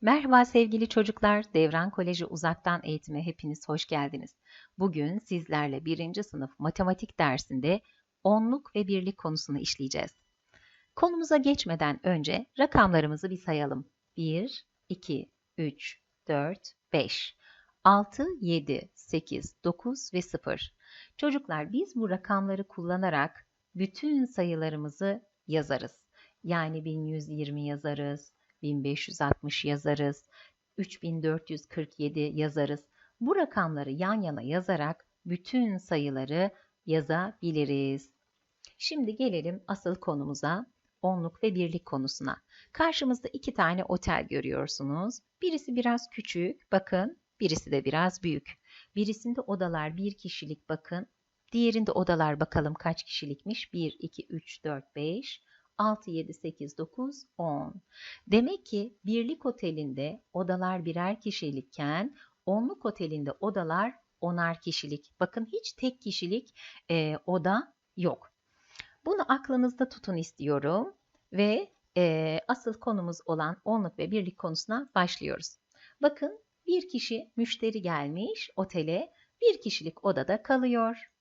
Merhaba sevgili çocuklar, Devran Koleji Uzaktan Eğitime hepiniz hoş geldiniz. Bugün sizlerle birinci sınıf matematik dersinde onluk ve birlik konusunu işleyeceğiz. Konumuza geçmeden önce rakamlarımızı bir sayalım. 1, 2, 3, 4, 5, 6, 7, 8, 9 ve 0. Çocuklar biz bu rakamları kullanarak bütün sayılarımızı yazarız. Yani 1120 yazarız, 1560 yazarız, 3447 yazarız. Bu rakamları yan yana yazarak bütün sayıları yazabiliriz. Şimdi gelelim asıl konumuza, onluk ve birlik konusuna. Karşımızda iki tane otel görüyorsunuz. Birisi biraz küçük, bakın, birisi de biraz büyük. Birisinde odalar bir kişilik bakın, diğerinde odalar bakalım kaç kişilikmiş? 1, 2, 3, 4, 5, 6, 7, 8, 9, 10. Demek ki birlik otelinde odalar birer kişilikken onluk otelinde odalar onar kişilik. Bakın hiç tek kişilik e, oda yok. Bunu aklınızda tutun istiyorum ve e, asıl konumuz olan onluk ve birlik konusuna başlıyoruz. Bakın bir kişi müşteri gelmiş otele bir kişilik odada kalıyor.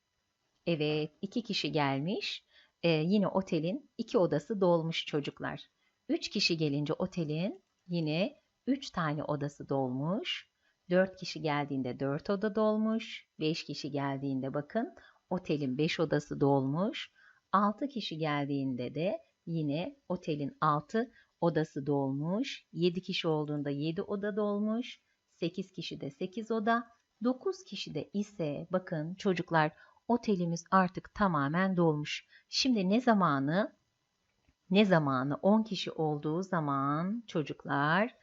Evet iki kişi gelmiş e, yine otelin iki odası dolmuş çocuklar. Üç kişi gelince otelin yine üç tane odası dolmuş. Dört kişi geldiğinde dört oda dolmuş. Beş kişi geldiğinde bakın otelin beş odası dolmuş. Altı kişi geldiğinde de yine otelin altı odası dolmuş. Yedi kişi olduğunda yedi oda dolmuş. Sekiz kişi de sekiz oda. Dokuz kişi de ise bakın çocuklar otelimiz artık tamamen dolmuş. Şimdi ne zamanı? Ne zamanı? 10 kişi olduğu zaman çocuklar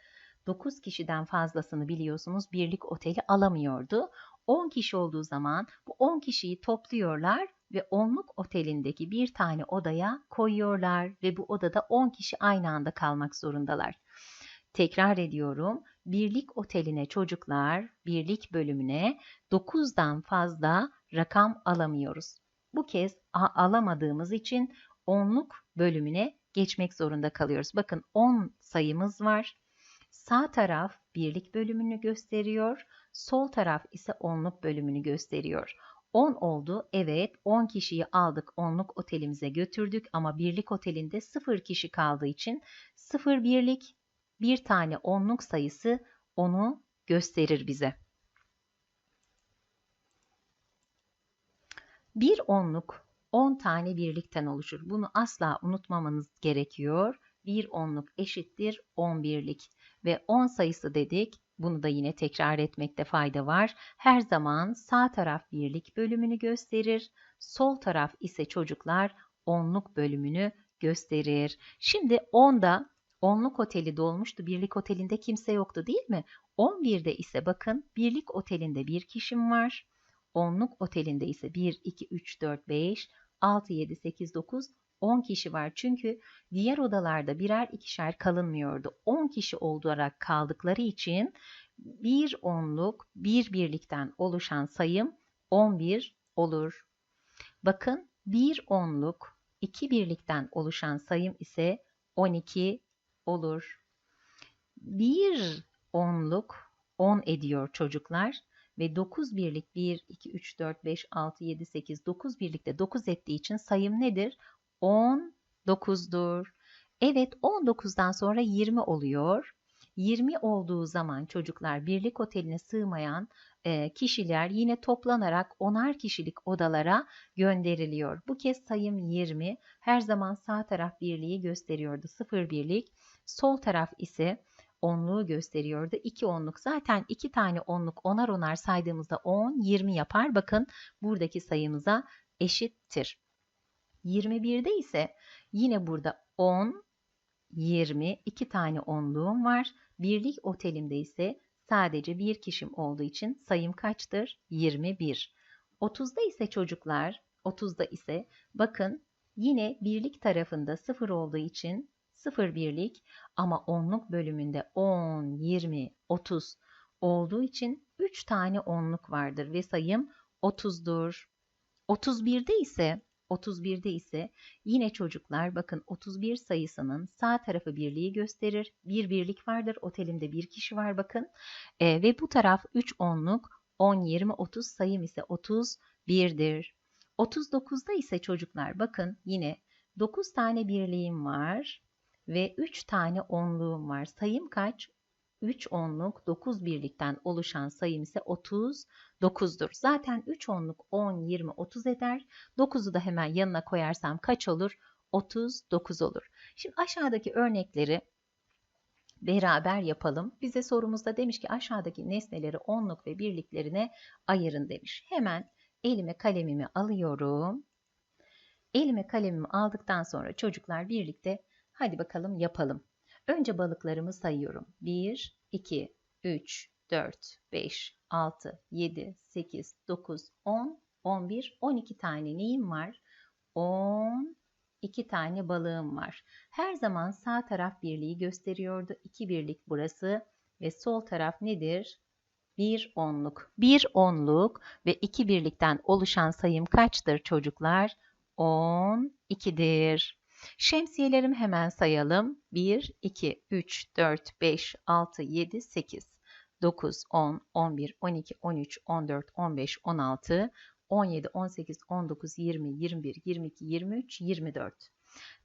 9 kişiden fazlasını biliyorsunuz birlik oteli alamıyordu. 10 kişi olduğu zaman bu 10 kişiyi topluyorlar ve onluk otelindeki bir tane odaya koyuyorlar ve bu odada 10 kişi aynı anda kalmak zorundalar. Tekrar ediyorum. Birlik oteline çocuklar, birlik bölümüne 9'dan fazla rakam alamıyoruz. Bu kez alamadığımız için onluk bölümüne geçmek zorunda kalıyoruz. Bakın 10 sayımız var. Sağ taraf birlik bölümünü gösteriyor. Sol taraf ise onluk bölümünü gösteriyor. 10 oldu. Evet 10 kişiyi aldık onluk otelimize götürdük ama birlik otelinde 0 kişi kaldığı için 0 birlik bir tane onluk sayısı onu gösterir bize. Bir onluk 10 tane birlikten oluşur. Bunu asla unutmamanız gerekiyor. Bir onluk eşittir 10 birlik ve 10 sayısı dedik. Bunu da yine tekrar etmekte fayda var. Her zaman sağ taraf birlik bölümünü gösterir. Sol taraf ise çocuklar onluk bölümünü gösterir. Şimdi 10'da onluk oteli dolmuştu. Birlik otelinde kimse yoktu değil mi? 11'de ise bakın birlik otelinde bir kişim var. Onluk otelinde ise 1, 2, 3, 4, 5, 6, 7, 8, 9, 10 kişi var. Çünkü diğer odalarda birer ikişer kalınmıyordu. 10 kişi olarak kaldıkları için bir onluk bir birlikten oluşan sayım 11 olur. Bakın bir onluk iki birlikten oluşan sayım ise 12 olur. Bir onluk 10 ediyor çocuklar ve 9 birlik 1, 2, 3, 4, 5, 6, 7, 8, 9 birlikte 9 ettiği için sayım nedir? 19'dur. Evet 19'dan sonra 20 oluyor. 20 olduğu zaman çocuklar birlik oteline sığmayan e, kişiler yine toplanarak onar kişilik odalara gönderiliyor. Bu kez sayım 20. Her zaman sağ taraf birliği gösteriyordu. 0 birlik. Sol taraf ise onluğu gösteriyordu. 2 onluk zaten 2 tane onluk onar onar saydığımızda 10 20 yapar. Bakın buradaki sayımıza eşittir. 21'de ise yine burada 10 20 2 tane onluğum var. Birlik otelimde ise sadece bir kişim olduğu için sayım kaçtır? 21. 30'da ise çocuklar 30'da ise bakın yine birlik tarafında 0 olduğu için 0 birlik ama onluk bölümünde 10, 20, 30 olduğu için 3 tane onluk vardır ve sayım 30'dur. 31'de ise 31'de ise yine çocuklar bakın 31 sayısının sağ tarafı birliği gösterir. Bir birlik vardır. Otelimde bir kişi var bakın. E, ve bu taraf 3 onluk 10, 20, 30 sayım ise 31'dir. 39'da ise çocuklar bakın yine 9 tane birliğim var ve 3 tane onluğum var. Sayım kaç? 3 onluk 9 birlikten oluşan sayım ise 39'dur. Zaten 3 onluk 10, 20, 30 eder. 9'u da hemen yanına koyarsam kaç olur? 39 olur. Şimdi aşağıdaki örnekleri beraber yapalım. Bize sorumuzda demiş ki aşağıdaki nesneleri onluk ve birliklerine ayırın demiş. Hemen elime kalemimi alıyorum. Elime kalemimi aldıktan sonra çocuklar birlikte hadi bakalım yapalım. Önce balıklarımı sayıyorum. 1, 2, 3, 4, 5, 6, 7, 8, 9, 10, 11, 12 tane neyim var? 10, 2 tane balığım var. Her zaman sağ taraf birliği gösteriyordu. 2 birlik burası ve sol taraf nedir? 1 onluk. 1 onluk ve 2 birlikten oluşan sayım kaçtır çocuklar? 12'dir. Şemsiyelerimi hemen sayalım. 1, 2, 3, 4, 5, 6, 7, 8, 9, 10, 11, 12, 13, 14, 15, 16, 17, 18, 19, 20, 21, 22, 23, 24.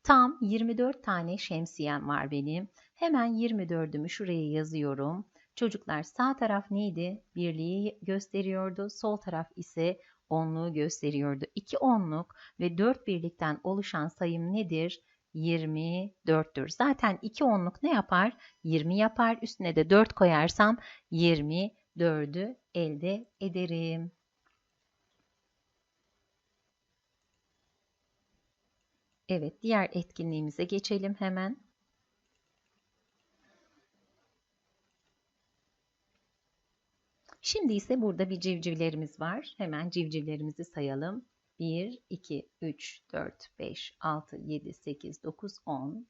Tam 24 tane şemsiyem var benim. Hemen 24'ümü şuraya yazıyorum. Çocuklar sağ taraf neydi? Birliği gösteriyordu. Sol taraf ise onluğu gösteriyordu. 2 onluk ve 4 birlikten oluşan sayım nedir? 24'tür. Zaten 2 onluk ne yapar? 20 yapar. Üstüne de 4 koyarsam 24'ü elde ederim. Evet, diğer etkinliğimize geçelim hemen. Şimdi ise burada bir civcivlerimiz var. Hemen civcivlerimizi sayalım. 1, 2, 3, 4, 5, 6, 7, 8, 9, 10,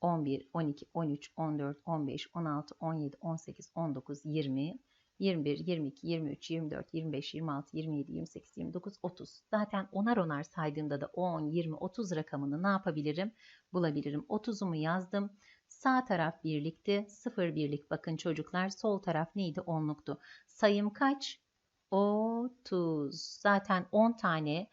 11, 12, 13, 14, 15, 16, 17, 18, 19, 20, 21, 22, 23, 24, 25, 26, 27, 28, 29, 30. Zaten onar onar saydığımda da 10, 20, 30 rakamını ne yapabilirim? Bulabilirim. 30'umu yazdım. Sağ taraf birlikti. 0 birlik bakın çocuklar. Sol taraf neydi? Onluktu. Sayım kaç? 30. Zaten 10 tane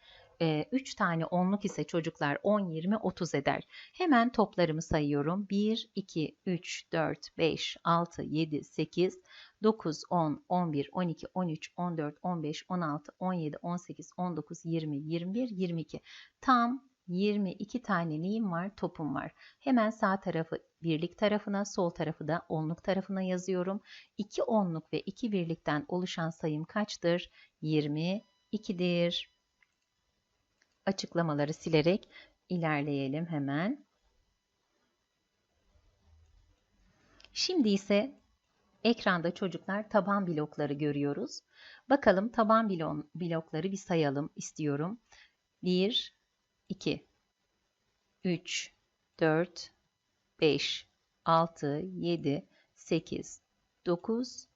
3 tane onluk ise çocuklar 10, 20, 30 eder. Hemen toplarımı sayıyorum. 1, 2, 3, 4, 5, 6, 7, 8, 9, 10, 11, 12, 13, 14, 15, 16, 17, 18, 19, 20, 21, 22. Tam 22 tane neyim var? Topum var. Hemen sağ tarafı birlik tarafına, sol tarafı da onluk tarafına yazıyorum. 2 onluk ve 2 birlikten oluşan sayım kaçtır? 22'dir. Açıklamaları silerek ilerleyelim hemen. Şimdi ise ekranda çocuklar taban blokları görüyoruz. Bakalım taban blokları bir sayalım istiyorum. 1, 2, 3, 4, 5, 6, 7, 8, 9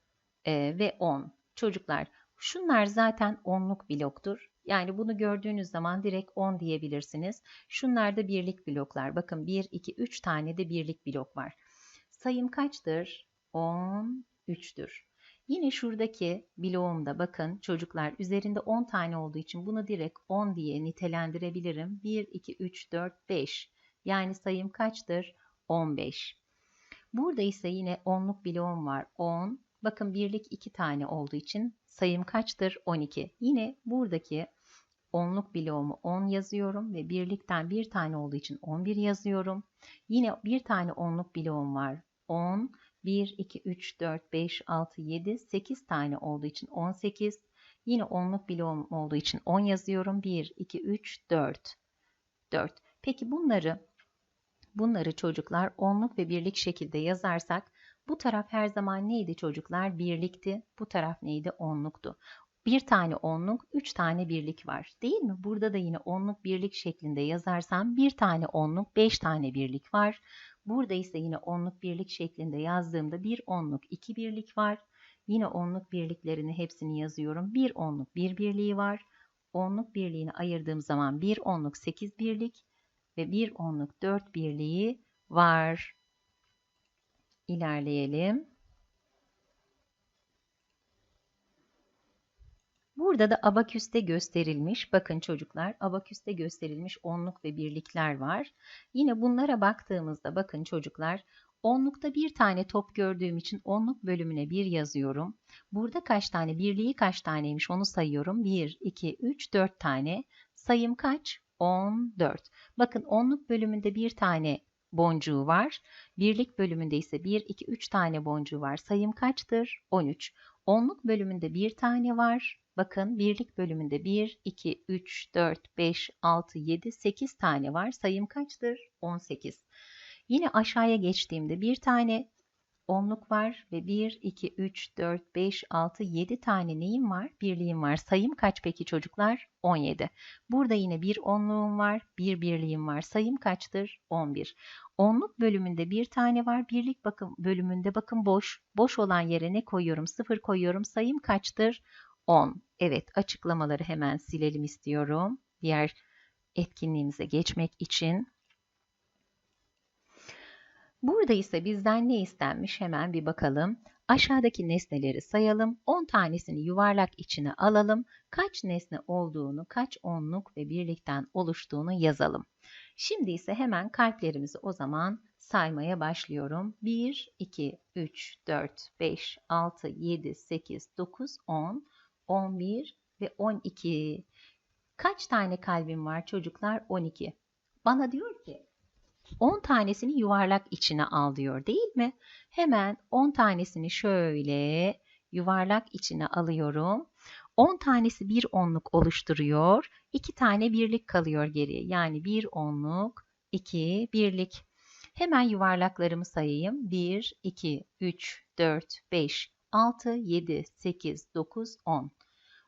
e, ve 10. Çocuklar şunlar zaten onluk bloktur. Yani bunu gördüğünüz zaman direkt 10 diyebilirsiniz. Şunlar da birlik bloklar. Bakın 1, 2, 3 tane de birlik blok var. Sayım kaçtır? 13'tür. Yine şuradaki bloğumda bakın çocuklar üzerinde 10 tane olduğu için bunu direkt 10 diye nitelendirebilirim. 1, 2, 3, 4, 5. Yani sayım kaçtır? 15. Burada ise yine onluk bloğum var. 10. Bakın birlik 2 tane olduğu için sayım kaçtır? 12. Yine buradaki onluk bloğumu 10 yazıyorum ve birlikten bir tane olduğu için 11 yazıyorum. Yine bir tane onluk bloğum var. 10. 1, 2, 3, 4, 5, 6, 7, 8 tane olduğu için 18. Yine onluk bloğum olduğu için 10 yazıyorum. 1, 2, 3, 4. 4. Peki bunları bunları çocuklar onluk ve birlik şekilde yazarsak bu taraf her zaman neydi çocuklar? Birlikti. Bu taraf neydi? Onluktu. Bir tane onluk, üç tane birlik var. Değil mi? Burada da yine onluk birlik şeklinde yazarsam bir tane onluk, beş tane birlik var. Burada ise yine onluk birlik şeklinde yazdığımda bir onluk, iki birlik var. Yine onluk birliklerini hepsini yazıyorum. Bir onluk, bir birliği var. onluk birliğini ayırdığım zaman bir onluk 8 birlik ve bir onluk 4 birliği var. İlerleyelim. Burada da abaküste gösterilmiş, bakın çocuklar abaküste gösterilmiş onluk ve birlikler var. Yine bunlara baktığımızda bakın çocuklar onlukta bir tane top gördüğüm için onluk bölümüne 1 yazıyorum. Burada kaç tane birliği kaç taneymiş onu sayıyorum. 1, 2, 3, 4 tane. Sayım kaç? 14. Bakın onluk bölümünde bir tane boncuğu var. Birlik bölümünde ise 1, 2, 3 tane boncuğu var. Sayım kaçtır? 13. Onluk bölümünde bir tane var. Bakın birlik bölümünde 1, 2, 3, 4, 5, 6, 7, 8 tane var. Sayım kaçtır? 18. Yine aşağıya geçtiğimde bir tane onluk var ve 1, 2, 3, 4, 5, 6, 7 tane neyim var? Birliğim var. Sayım kaç peki çocuklar? 17. Burada yine bir onluğum var, bir birliğim var. Sayım kaçtır? 11. Onluk bölümünde bir tane var. Birlik bakın bölümünde bakın boş. Boş olan yere ne koyuyorum? 0 koyuyorum. Sayım kaçtır? 10. Evet açıklamaları hemen silelim istiyorum. Diğer etkinliğimize geçmek için. Burada ise bizden ne istenmiş hemen bir bakalım. Aşağıdaki nesneleri sayalım. 10 tanesini yuvarlak içine alalım. Kaç nesne olduğunu, kaç onluk ve birlikten oluştuğunu yazalım. Şimdi ise hemen kalplerimizi o zaman saymaya başlıyorum. 1, 2, 3, 4, 5, 6, 7, 8, 9, 10, 11 ve 12. Kaç tane kalbim var çocuklar? 12. Bana diyor ki 10 tanesini yuvarlak içine al diyor değil mi? Hemen 10 tanesini şöyle yuvarlak içine alıyorum. 10 tanesi bir onluk oluşturuyor. 2 tane birlik kalıyor geriye. Yani bir onluk, 2 birlik. Hemen yuvarlaklarımı sayayım. 1, 2, 3, 4, 5, 6, 7, 8, 9, 10.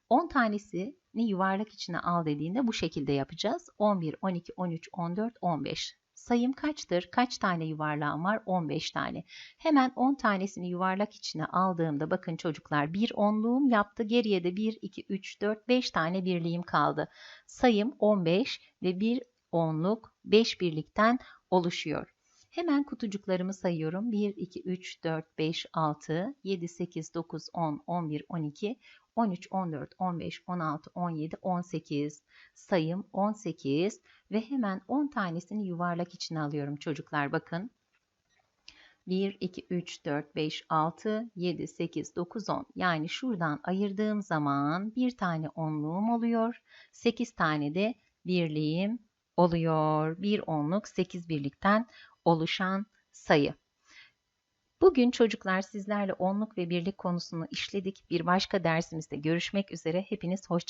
10 tanesini yuvarlak içine al dediğinde bu şekilde yapacağız. 11, 12, 13, 14, 15. Sayım kaçtır? Kaç tane yuvarlağım var? 15 tane. Hemen 10 tanesini yuvarlak içine aldığımda bakın çocuklar bir onluğum yaptı. Geriye de 1, 2, 3, 4, 5 tane birliğim kaldı. Sayım 15 ve bir onluk 5 birlikten oluşuyor. Hemen kutucuklarımı sayıyorum. 1, 2, 3, 4, 5, 6, 7, 8, 9, 10, 11, 12, 13, 14, 15, 16, 17, 18. Sayım 18 ve hemen 10 tanesini yuvarlak içine alıyorum çocuklar bakın. 1, 2, 3, 4, 5, 6, 7, 8, 9, 10. Yani şuradan ayırdığım zaman bir tane onluğum oluyor. 8 tane de birliğim oluyor. Bir onluk 8 birlikten oluşan sayı. Bugün çocuklar sizlerle onluk ve birlik konusunu işledik. Bir başka dersimizde görüşmek üzere. Hepiniz hoşçakalın.